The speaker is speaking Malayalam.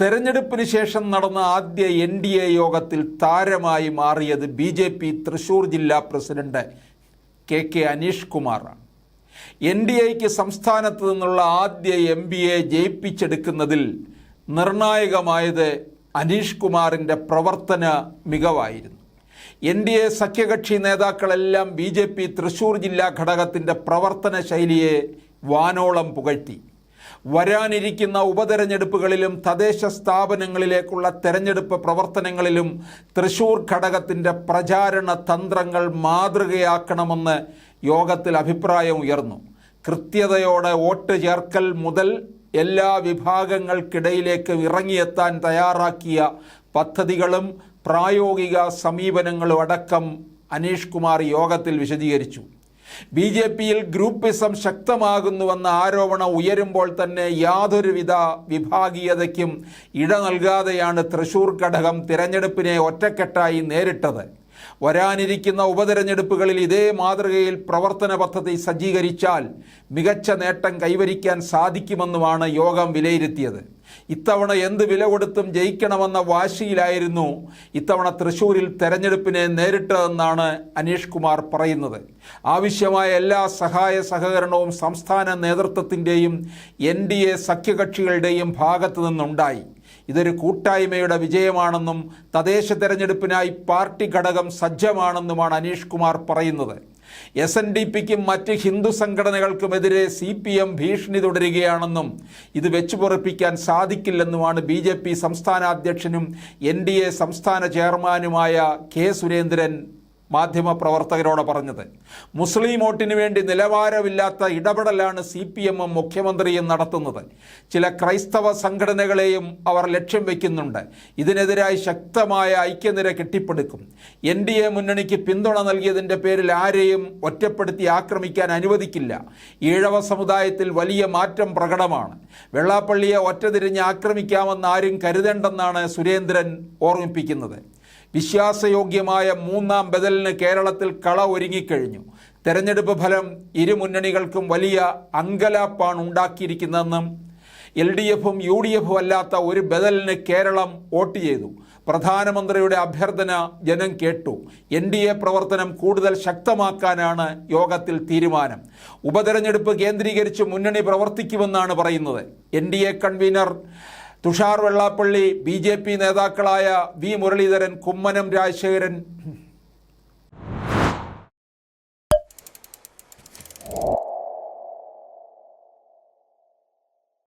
തെരഞ്ഞെടുപ്പിന് ശേഷം നടന്ന ആദ്യ എൻ ഡി എ യോഗത്തിൽ താരമായി മാറിയത് ബി ജെ പി തൃശൂർ ജില്ലാ പ്രസിഡന്റ് കെ കെ അനീഷ് കുമാറാണ്. എൻ ഡി എക്ക് സംസ്ഥാനത്ത് നിന്നുള്ള ആദ്യ എം പി എ ജയിപ്പിച്ചെടുക്കുന്നതിൽ നിർണായകമായത് അനീഷ് കുമാറിന്റെ പ്രവർത്തന മികവായിരുന്നു. എൻ ഡി എ സഖ്യകക്ഷി നേതാക്കളെല്ലാം ബി ജെ പി തൃശൂർ ജില്ലാ ഘടകത്തിന്റെ പ്രവർത്തന ശൈലിയെ വാനോളം പുകഴ്ത്തി. വരാനിരിക്കുന്ന ഉപതെരഞ്ഞെടുപ്പുകളിലും തദ്ദേശ സ്ഥാപനങ്ങളിലേക്കുള്ള തെരഞ്ഞെടുപ്പ് പ്രവർത്തനങ്ങളിലും തൃശൂർ ഘടകത്തിന്റെ പ്രചാരണ തന്ത്രങ്ങൾ മാതൃകയാക്കണമെന്ന് യോഗത്തിൽ അഭിപ്രായം ഉയർന്നു. കൃത്യതയോടെ വോട്ട് ചേർക്കൽ മുതൽ എല്ലാ വിഭാഗങ്ങൾക്കിടയിലേക്ക് ഇറങ്ങിയെത്താൻ തയ്യാറാക്കിയ പദ്ധതികളും പ്രായോഗിക സമീപനങ്ങളും അടക്കം അനീഷ് കുമാർ യോഗത്തിൽ വിശദീകരിച്ചു. ബി ജെ പിയിൽ ഗ്രൂപ്പിസം ശക്തമാകുന്നുവെന്ന ആരോപണം ഉയരുമ്പോൾ തന്നെ യാതൊരുവിധ വിഭാഗീയതയ്ക്കും ഇട നൽകാതെയാണ് തൃശൂർ ഘടകം തിരഞ്ഞെടുപ്പിനെ ഒറ്റക്കെട്ടായി നേരിട്ടത്. വരാനിരിക്കുന്ന ഉപതെരഞ്ഞെടുപ്പുകളിൽ ഇതേ മാതൃകയിൽ പ്രവർത്തന പദ്ധതി സജ്ജീകരിച്ചാൽ മികച്ച നേട്ടം കൈവരിക്കാൻ സാധിക്കുമെന്നുമാണ് യോഗം വിലയിരുത്തിയത്. ഇത്തവണ എന്ത് വില കൊടുത്തും ജയിക്കണമെന്ന വാശിയിലായിരുന്നു ഇത്തവണ തൃശൂരിൽ തെരഞ്ഞെടുപ്പിനെ നേരിട്ടതെന്നാണ് അനീഷ് കുമാർ പറയുന്നത്. ആവശ്യമായ എല്ലാ സഹായ സഹകരണവും സംസ്ഥാന നേതൃത്വത്തിന്റെയും എൻ ഡി എ സഖ്യകക്ഷികളുടെയും ഭാഗത്തു നിന്നുണ്ടായി ഇതൊരു കൂട്ടായ്മയുടെ വിജയമാണെന്നും തദ്ദേശ തെരഞ്ഞെടുപ്പിനായി പാർട്ടി ഘടകം സജ്ജമാണെന്നുമാണ് അനീഷ് കുമാർ പറയുന്നത്. എസ് എൻ ഡി പിക്കും മറ്റ് ഹിന്ദു സംഘടനകൾക്കുമെതിരെ സി പി എം ഭീഷണി തുടരുകയാണെന്നും ഇത് വെച്ചുപൊറിപ്പിക്കാൻ സാധിക്കില്ലെന്നുമാണ് ബി ജെ പി സംസ്ഥാന അധ്യക്ഷനും എൻ ഡി എ സംസ്ഥാന ചെയർമാനുമായ കെ സുരേന്ദ്രൻ മാധ്യമപ്രവർത്തകരോട് പറഞ്ഞത്. മുസ്ലിം വോട്ടിന് വേണ്ടി നിലവാരമില്ലാത്ത ഇടപെടലാണ് സി പി എമ്മും മുഖ്യമന്ത്രിയും നടത്തുന്നത്. ചില ക്രൈസ്തവ സംഘടനകളെയും അവർ ലക്ഷ്യം വയ്ക്കുന്നുണ്ട് ഇതിനെതിരായി ശക്തമായ ഐക്യനിര കെട്ടിപ്പടുക്കും. എൻ ഡി എ മുന്നണിക്ക് പിന്തുണ നൽകിയതിന്റെ പേരിൽ ആരെയും ഒറ്റപ്പെടുത്തി ആക്രമിക്കാൻ അനുവദിക്കില്ല. ഈഴവ സമുദായത്തിൽ വലിയ മാറ്റം പ്രകടമാണ്. വെള്ളാപ്പള്ളിയെ ഒറ്റതിരിഞ്ഞ് ആക്രമിക്കാമെന്ന് ആരും കരുതേണ്ടെന്നാണ് സുരേന്ദ്രൻ ഓർമ്മിപ്പിക്കുന്നത്. വിശ്വാസയോഗ്യമായ മൂന്നാം ബദലിന് കേരളത്തിൽ കള ഒരുങ്ങിക്കഴിഞ്ഞു. തെരഞ്ഞെടുപ്പ് ഫലം ഇരു മുന്നണികൾക്കും വലിയ അങ്കലാപ്പാണ് ഉണ്ടാക്കിയിരിക്കുന്നതെന്നും എൽ ഡി എഫും യു ഡി എഫും അല്ലാത്ത ഒരു ബദലിന് കേരളം വോട്ട് ചെയ്തു. പ്രധാനമന്ത്രിയുടെ അഭ്യർത്ഥന ജനം കേട്ടു. എൻ ഡി എ പ്രവർത്തനം കൂടുതൽ ശക്തമാക്കാനാണ് യോഗത്തിൽ തീരുമാനം. ഉപതെരഞ്ഞെടുപ്പ് കേന്ദ്രീകരിച്ച് മുന്നണി പ്രവർത്തിക്കുമെന്നാണ് പറയുന്നത്. N D A convener Thushar Vellappally B നേതാക്കളായ വി മുരളീധരൻ കുമ്മനം രാജശേഖരൻ